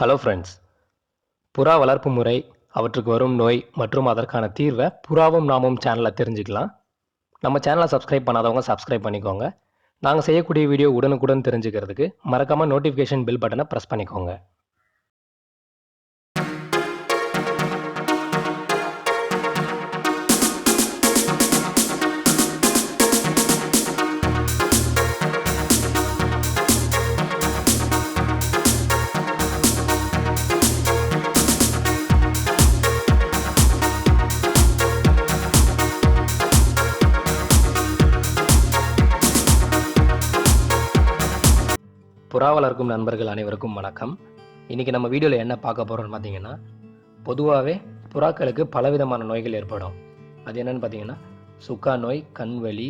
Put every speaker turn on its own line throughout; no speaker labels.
Hello friends புறா வளர்ப்பு முறை அவற்றுக்கு வரும் நோய் மற்றும் அதற்கான தீர்வை புறாவும் நாமும் சேனலில் தெரிஞ்சுக்கலாம். நம்ம சேனலை சப்ஸ்கிரைப் பண்ணாதவங்க சப்ஸ்கிரைப் பண்ணிக்கோங்க. நாங்கள் செய்யக்கூடிய வீடியோ உடனுக்குடன் தெரிஞ்சுக்கிறதுக்கு மறக்காமல் நோட்டிஃபிகேஷன் பில் பட்டனை ப்ரெஸ் பண்ணிக்கோங்க. புறா வளர்க்கும் நண்பர்கள் அனைவருக்கும் வணக்கம். இன்றைக்கி நம்ம வீடியோவில் என்ன பார்க்க போகிறோம்னு பார்த்தீங்கன்னா பொதுவாகவே புறாக்களுக்கு பலவிதமான நோய்கள் ஏற்படும். அது என்னென்னு பார்த்தீங்கன்னா சுக்கா நோய் கண்வலி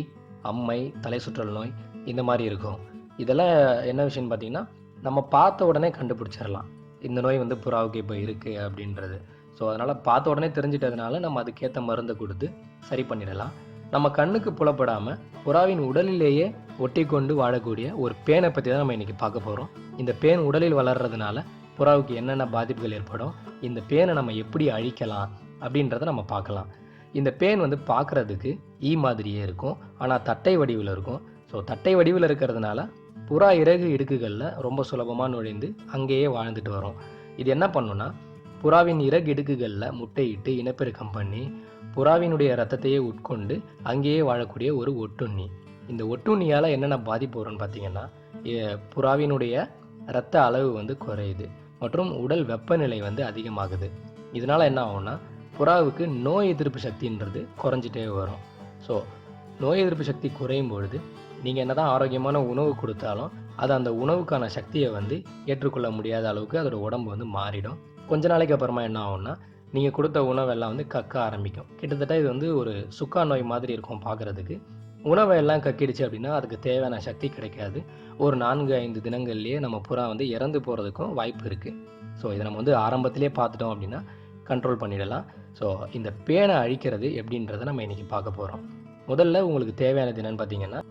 அம்மை தலை சுற்றல் நோய் இந்த மாதிரி இருக்கும். இதெல்லாம் என்ன விஷயம்னு பார்த்தீங்கன்னா நம்ம பார்த்த உடனே கண்டுபிடிச்சிடலாம். இந்த நோய் வந்து புறாவுக்கு இப்போ இருக்குது அப்படின்றது. ஸோ அதனால் பார்த்த உடனே தெரிஞ்சிட்டதுனால நம்ம அதுக்கேற்ற மருந்தை கொடுத்து சரி பண்ணிடலாம். நம்ம கண்ணுக்கு புலப்படாமல் புறாவின் உடலிலேயே ஒட்டி கொண்டு வாழக்கூடிய ஒரு பேனை பற்றி தான் நம்ம இன்றைக்கி பார்க்க போகிறோம் இந்த பேன் உடலில் வளர்றதுனால புறாவுக்கு என்னென்ன பாதிப்புகள் ஏற்படும் இந்த பேனை நம்ம எப்படி அழிக்கலாம் அப்படின்றத நம்ம பார்க்கலாம். இந்த பேன் வந்து பார்க்குறதுக்கு ஈ மாதிரியே இருக்கும் ஆனால் தட்டை வடிவில் இருக்கும். ஸோ தட்டை வடிவில் இருக்கிறதுனால புறா இறகு இடுக்குகளில் ரொம்ப சுலபமாக நுழைந்து அங்கேயே வாழ்ந்துட்டு வரும். இது என்ன பண்ணுன்னா புறாவின் இறகு இடுக்குகளில் முட்டையிட்டு இனப்பெருக்கம் பண்ணி புறாவினுடைய ரத்தத்தையே உட்கொண்டு அங்கேயே வாழக்கூடிய ஒரு ஒட்டுண்ணி. இந்த ஒட்டுண்ணியால் என்னென்ன பாதிப்பு வரும்னு பார்த்தீங்கன்னா புறாவினுடைய இரத்த அளவு வந்து குறையுது மற்றும் உடல் வெப்பநிலை வந்து அதிகமாகுது. இதனால் என்ன ஆகும்னா புறாவுக்கு நோய் எதிர்ப்பு சக்தின்றது குறைஞ்சிட்டே வரும். ஸோ நோய் எதிர்ப்பு சக்தி குறையும் பொழுது நீங்கள் என்ன தான் ஆரோக்கியமான உணவு கொடுத்தாலும் அது அந்த உணவுக்கான சக்தியை வந்து ஏற்றுக்கொள்ள முடியாத அளவுக்கு அதோட உடம்பு வந்து மாறிடும். கொஞ்ச நாளைக்கு அப்புறமா என்ன ஆகும்னா நீங்கள் கொடுத்த உணவெல்லாம் வந்து கக்க ஆரம்பிக்கும். கிட்டத்தட்ட இது வந்து ஒரு சுக்கா நோய் மாதிரி இருக்கும் பார்க்குறதுக்கு உணவை எல்லாம் கக்கிடுச்சு அப்படின்னா அதுக்கு தேவையான சக்தி கிடைக்காது. ஒரு நான்கு ஐந்து தினங்கள்லேயே நம்ம புறா வந்து இறந்து போகிறதுக்கும் வாய்ப்பு இருக்குது ஸோ இதை நம்ம வந்து ஆரம்பத்திலே பார்த்துட்டோம் அப்படின்னா கண்ட்ரோல் பண்ணிடலாம். ஸோ இந்த பேனை அழிக்கிறது எப்படின்றத நம்ம இன்றைக்கி பார்க்க போகிறோம் முதல்ல உங்களுக்கு தேவையானது என்னென்னு பார்த்தீங்கன்னா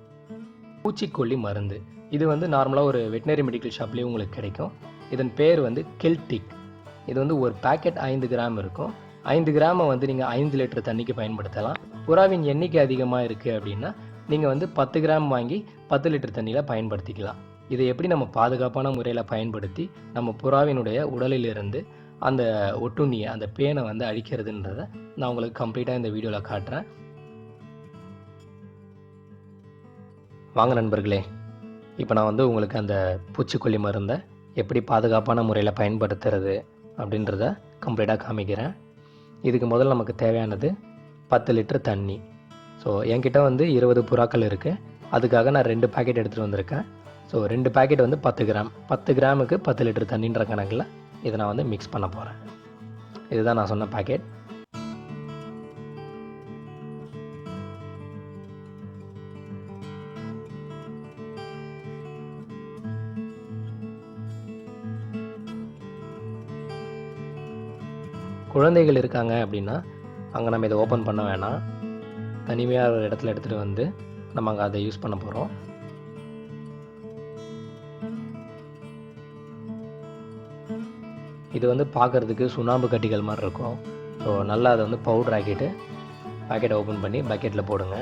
பூச்சிக்கொல்லி மருந்து. இது வந்து நார்மலாக ஒரு வெட்டினரி மெடிக்கல் ஷாப்லேயே உங்களுக்கு கிடைக்கும். இதன் பேர் வந்து கெல்டிக் இது வந்து ஒரு பேக்கெட் ஐந்து கிராம் இருக்கும். ஐந்து கிராமை வந்து நீங்கள் ஐந்து லிட்டர் தண்ணிக்கு பயன்படுத்தலாம். புறாவின் எண்ணிக்கை அதிகமாக இருக்குது அப்படின்னா நீங்கள் வந்து பத்து கிராம் வாங்கி பத்து லிட்டர் தண்ணியில் பயன்படுத்திக்கலாம். இதை எப்படி நம்ம பாதுகாப்பான முறையில் பயன்படுத்தி நம்ம புறாவினுடைய உடலிலிருந்து அந்த ஒட்டுண்ணியை அந்த பேனை வந்து அழிக்கிறதுன்றதை நான் உங்களுக்கு கம்ப்ளீட்டாக இந்த வீடியோவில் காட்டுறேன். வாங்க நண்பர்களே இப்போ நான் வந்து உங்களுக்கு அந்த பூச்சிக்கொல்லி மருந்தை எப்படி பாதுகாப்பான முறையில் பயன்படுத்துறது அப்படின்றத கம்ப்ளீட்டாக காமிக்கிறேன். இதுக்கு முதல்ல நமக்கு தேவையானது பத்து லிட்டர் தண்ணி. ஸோ என்கிட்ட வந்து இருபது புறாக்கள் இருக்குது அதுக்காக நான் ரெண்டு பேக்கெட் எடுத்துகிட்டு வந்திருக்கேன். ஸோ ரெண்டு பேக்கெட் வந்து பத்து கிராம். பத்து கிராமுக்கு பத்து லிட்டர் தண்ணின்ற கணக்கில் இதை நான் வந்து மிக்ஸ் பண்ண போகிறேன் இதுதான் நான் சொன்ன பாக்கெட் குழந்தைகள் இருக்காங்க அப்படின்னா அங்கே நம்ம இதை ஓப்பன் பண்ண வேணாம். தனிமையாக ஒரு இடத்துல எடுத்துகிட்டு வந்து நம்ம அங்கே அதை யூஸ் பண்ண போகிறோம் இது வந்து பார்க்குறதுக்கு சுண்ணாம்பு கட்டிகள் மாதிரி இருக்கும். ஸோ நல்லா அதை வந்து பவுடர் ஆக்கிட்டு பாக்கெட்டை ஓப்பன் பண்ணி பக்கெட்டில் போடுங்க.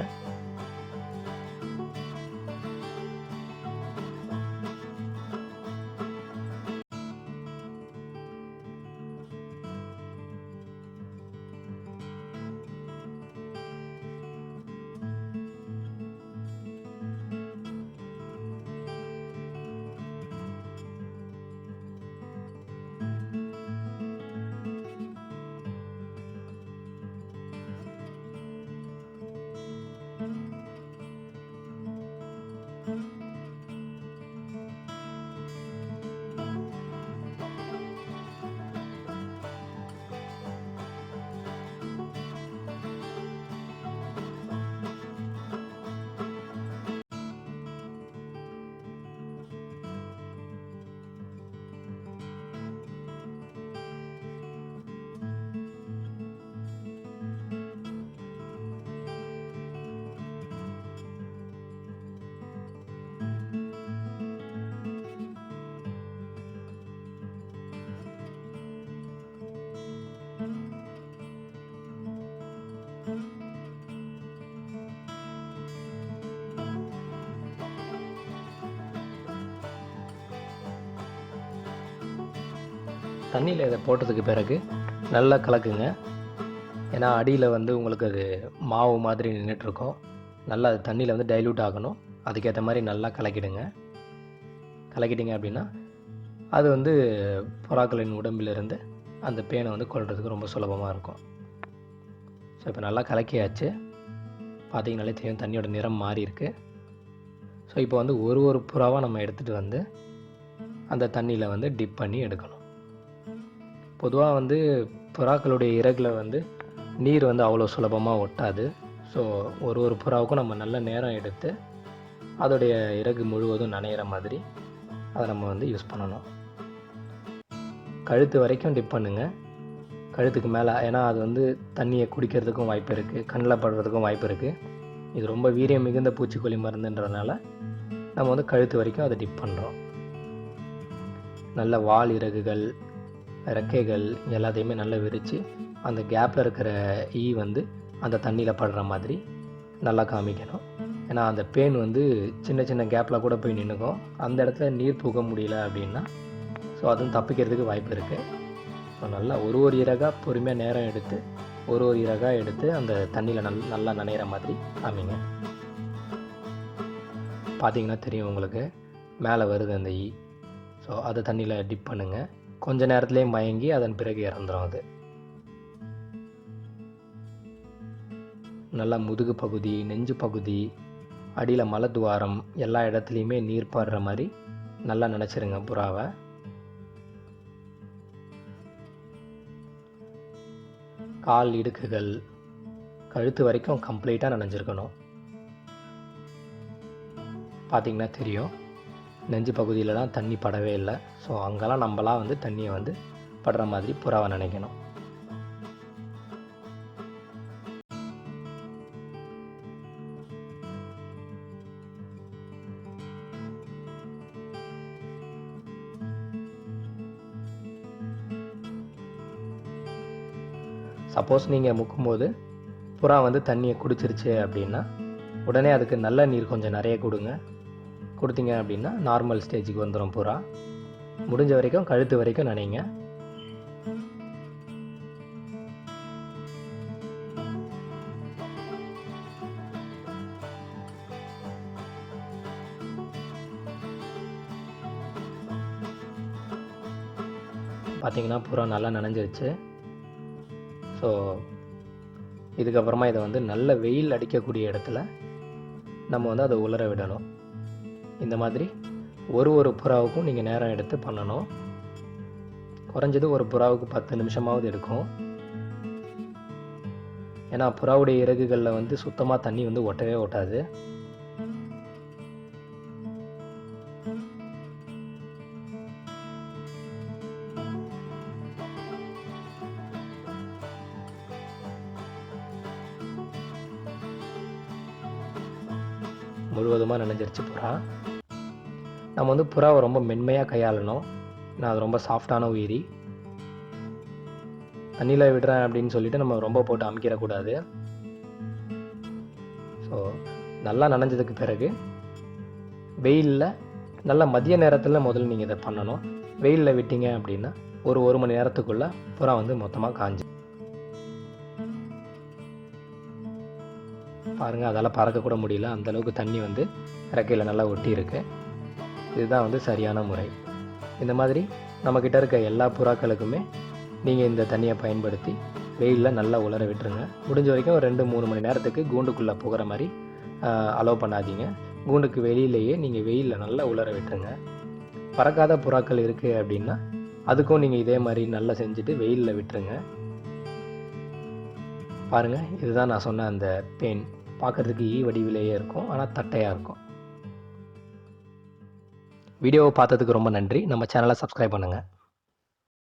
தண்ணியில் இதை போட்டதுக்கு பிறகு நல்லா கலக்குங்க. ஏன்னா அடியில் வந்து உங்களுக்கு அது மாவு மாதிரி நின்றுட்டுருக்கோம் நல்லா அது தண்ணியில் வந்து டைல்யூட் ஆகணும். அதுக்கேற்ற மாதிரி நல்லா கலக்கிடுங்க. கலக்கிட்டீங்க அப்படின்னா அது வந்து புறாக்களின் உடம்பிலிருந்து அந்த பேனை வந்து கொள்றதுக்கு ரொம்ப சுலபமாக இருக்கும். ஸோ இப்போ நல்லா கலக்கியாச்சு. பார்த்தீங்கனாலே தெரியும் தண்ணியோட நிறம் மாறி இருக்கு. ஸோ இப்போ வந்து ஒரு ஒரு புறாவாக நம்ம எடுத்துகிட்டு வந்து அந்த தண்ணியில் வந்து டிப் பண்ணி எடுக்கணும். பொதுவாக வந்து புறாக்களுடைய இறகுல வந்து நீர் வந்து அவ்வளோ சுலபமாக ஒட்டாது. ஸோ ஒரு ஒரு புறாவுக்கும் நம்ம நல்ல நேரம் எடுத்து அதோடைய இறகு முழுவதும் நனையிற மாதிரி அதை நம்ம வந்து யூஸ் பண்ணணும். கழுத்து வரைக்கும் டிப் பண்ணுங்க. கழுத்துக்கு மேலே ஏன்னா அது வந்து தண்ணியை குடிக்கிறதுக்கும் வாய்ப்பு இருக்குது கண்ணில் படுறதுக்கும் வாய்ப்பு இருக்குது இது ரொம்ப வீரியம் மிகுந்த பூச்சிக்கொல்லி மருந்துன்றதுனால நம்ம வந்து கழுத்து வரைக்கும் அதை டிப் பண்ணுறோம் நல்ல வால் இறகுகள் ரெக்கைகள் எல்லாத்தையுமே நல்லா விரித்து அந்த கேப்பில் இருக்கிற ஈ வந்து அந்த தண்ணியில் படுற மாதிரி நல்லா காமிக்கணும். ஏன்னா அந்த பேன் வந்து சின்ன சின்ன கேப்பில் கூட போய் நின்றுக்கும் அந்த இடத்துல நீர் புக முடியல அப்படின்னா ஸோ அதுவும் தப்பிக்கிறதுக்கு வாய்ப்பு இருக்குது ஸோ நல்லா ஒரு ஒரு இறகாக பொறுமையாக நேரம் எடுத்து ஒரு ஒரு இறகாக எடுத்து அந்த தண்ணியில் நல் நல்லா நனைகிற மாதிரி காமிங்க. பார்த்தீங்கன்னா தெரியும் உங்களுக்கு மேலே வருது அந்த ஈ. ஸோ அதை தண்ணியில் டிப் பண்ணுங்கள் கொஞ்ச நேரத்திலே மயங்கி அதன் பிறகு இறந்துரும் அது. நல்லா முதுகு பகுதி நெஞ்சு பகுதி அடியில் மலத்துவாரம் எல்லா இடத்துலையுமே நீர் பாடுற மாதிரி நல்லா நினச்சிருங்க புறாவை. கால் இடுக்குகள் கழுத்து வரைக்கும் கம்ப்ளீட்டாக நனைஞ்சிருக்கணும். பார்த்தீங்கன்னா தெரியும். நெஞ்சு பகுதியிலலாம் தண்ணி படவே இல்லை. ஸோ அங்கெல்லாம் நம்மளாம் வந்து தண்ணியை வந்து படுற மாதிரி புறாவை நினைக்கணும். சப்போஸ் நீங்கள் முக்கும்போது புறா வந்து தண்ணியை குடிச்சிருச்சு அப்படின்னா உடனே அதுக்கு நல்ல நீர் கொஞ்சம் நிறைய கொடுங்க. கொடுத்தீங்க அப்படின்னா நார்மல் ஸ்டேஜுக்கு வந்துடும் புறா முடிஞ்ச வரைக்கும் கழுத்து வரைக்கும் நினைங்க. பார்த்தீங்கன்னா புறா நல்லா நனைஞ்சிருச்சு. ஸோ இதுக்கப்புறமா இதை வந்து நல்ல வெயில் அடிக்கக்கூடிய இடத்துல நம்ம வந்து அதை உலர விடணும். இந்த மாதிரி ஒரு ஒரு புறாவுக்கும் நீங்கள் நேரம் எடுத்து பண்ணணும். குறைஞ்சது ஒரு புறாவுக்கு பத்து நிமிஷமாவது எடுக்கும். ஏன்னா புறாவுடைய இறகுகளில் வந்து சுத்தமாக தண்ணி வந்து ஒட்டவே ஒட்டாது. முழுவதுமாக நினைஞ்சிருச்சு புறா. நம்ம வந்து புறாவை ரொம்ப மென்மையாக கையாளணும். நான் அது ரொம்ப சாஃப்டான உயிரி. தண்ணியில் விடுறேன் அப்படின்னு சொல்லிட்டு நம்ம ரொம்ப போட்டு அமுக்கிடக்கூடாது. ஸோ நல்லா நனைஞ்சதுக்கு பிறகு வெயிலில் நல்ல மதிய நேரத்தில் முதல்ல நீங்கள் இதை பண்ணணும். வெயிலில் விட்டீங்க அப்படின்னா ஒரு ஒரு மணி நேரத்துக்குள்ளே புறா வந்து மொத்தமாக காஞ்சு பாருங்கள் அதால் பறக்கக்கூட முடியல. அந்தளவுக்கு தண்ணி வந்து இறக்கையில் நல்லா ஒட்டி இருக்குது இதுதான் வந்து சரியான முறை. இந்த மாதிரி நம்மக்கிட்ட இருக்க எல்லா புறாக்களுக்குமே நீங்கள் இந்த தண்ணியை பயன்படுத்தி வெயிலில் நல்லா உலர விட்டுருங்க. முடிஞ்ச வரைக்கும் ஒரு ரெண்டு மூணு மணி நேரத்துக்கு கூண்டுக்குள்ளே போகிற மாதிரி அலோவ் பண்ணாதீங்க. கூண்டுக்கு வெளியிலேயே நீங்கள் வெயிலில் நல்லா உலர விட்டுருங்க. பறக்காத புறாக்கள் இருக்குது அப்படின்னா அதுக்கும் நீங்கள் இதே மாதிரி நல்லா செஞ்சுட்டு வெயிலில் விட்டுருங்க. பாருங்கள் இதுதான் நான் சொன்ன அந்த பெயின் பார்க்குறதுக்கு ஈ வடிவிலேயே இருக்கும் ஆனால் தட்டையாக இருக்கும். வீடியோவை பார்த்ததுக்கு ரொம்ப நன்றி. நம்ம சேனலை சப்ஸ்கிரைப் பண்ணுங்கள்